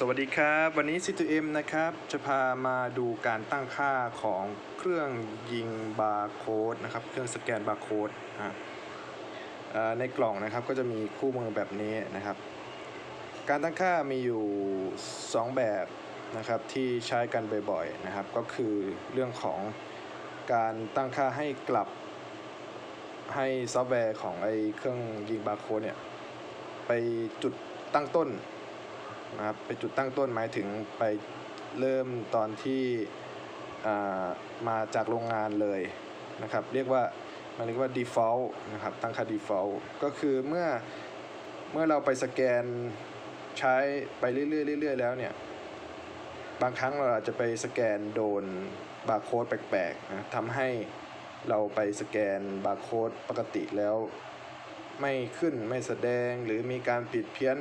สวัสดีครับ วันนี้ C2M นะครับ จะพามาดูการตั้งค่าของเครื่องยิงบาร์โค้ดนะครับ เครื่องสแกนบาร์โค้ดอะในกล่องนะครับก็จะมีคู่มือแบบนี้นะครับ การตั้งค่ามีอยู่ 2 แบบนะครับที่ใช้กันบ่อยๆนะครับ ก็คือเรื่องของการตั้งค่าให้กลับให้ซอฟต์แวร์ของไอเครื่องยิงบาร์โค้ดเนี่ยไปจุดตั้งต้น นะครับไปจุดตั้งต้นหมายถึงไปเริ่มตอนที่มาจากโรงงานเลยนะครับ เรียกว่ามันเรียกว่า default นะครับตั้งค่า default ก็คือเมื่อเมื่อเราไปสแกนใช้ไปเรื่อยๆเรื่อยๆแล้วเนี่ย บางครั้งเราอาจจะไปสแกนโดนบาร์โค้ดแปลกๆนะทำให้เราไปสแกนบาร์โค้ดปกติแล้ว ไม่ขึ้นไม่แสดงหรือมีการผิดเพี้ยน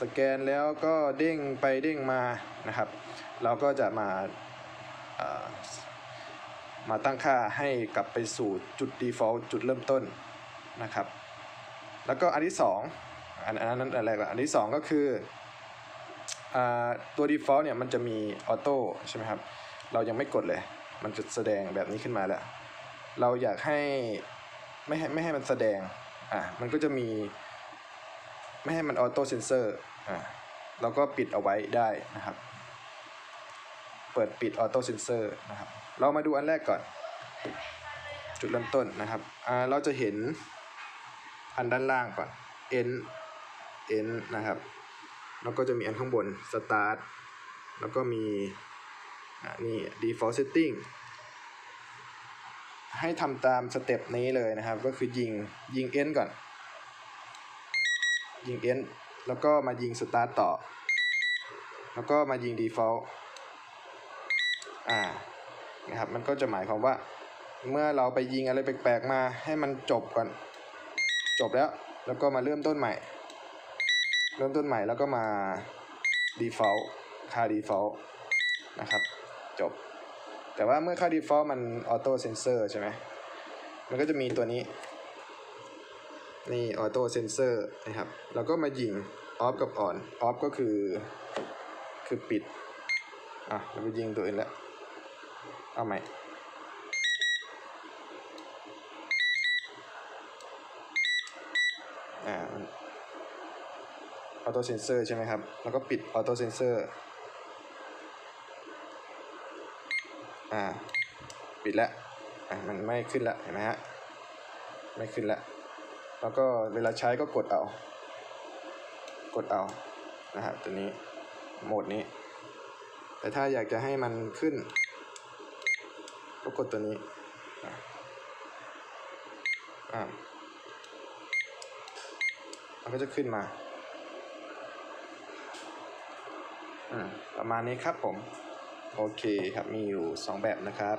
สแกนแล้วก็เด้งไปเด้งมานะครับ เราก็จะมาามาตั้งค่าให้กลับไปสู่จุด default จุดเริ่มต้นนะครับ แล้วก็อันที่สองอันนั้นอันแรกละอันที่สองก็คืออตัว default เนี่ยมันจะมีออโต้ใช่ไหมครับ เรายังไม่กดเลย มันจะแสดงแบบนี้ขึ้นมาแล้ว เราอยากให้ไม่ให้ไม่ให้มันแสดงอะมันก็จะมี ไม่ให้มันออโต้เซนเซอร์อะเราก็ปิดเอาไว้ได้นะครับ เปิดปิดออโต้เซนเซอร์นะครับ เรามาดูอันแรกก่อน จุดเริ่มต้นนะครับอ่าเราจะเห็นอันด้านล่างก่อน n n นะครับ แล้วก็จะมีอันข้างบน start แล้วก็มีอ่านี่ default setting ให้ทำตามสเต็ปนี้เลยนะครับ ก็คือยิงยิง end ก่อน ยิง end แล้วก็มายิง start ต่อ แล้วก็มายิง default อ่านะครับมันก็จะหมายความว่า เมื่อเราไปยิงอะไรแปลกๆมาให้มันจบก่อน จบแล้วแล้วก็มาเริ่มต้นใหม่ เริ่มต้นใหม่แล้วก็มา default ค่า default นะครับจบ แต่ว่าเมื่อค่า default มัน auto sensor ใช่ไหมมันก็จะมีตัวนี้ นี่ auto sensor นะครับแล้วก็มายิง off กับ on off ก็คือคือปิด อะเราไปยิงตัวอื่นแล้ว เอาใหม่อ่ามัน auto sensor ใช่ไหมครับ แล้วก็ปิด auto sensor อ่า ปิดแล้วอะมันไม่ขึ้นละเห็นไหมฮะ ไม่ขึ้นละ แล้วก็เวลาใช้ก็กดเอา กดเอานะฮะตัวนี้โหมดนี้ แต่ถ้าอยากจะให้มันขึ้น ก็กดตัวนี้อะอ่ามันก็จะขึ้นมาอ่าประมาณนี้ครับผม โอเคครับมีอยู่ 2 แบบนะครับ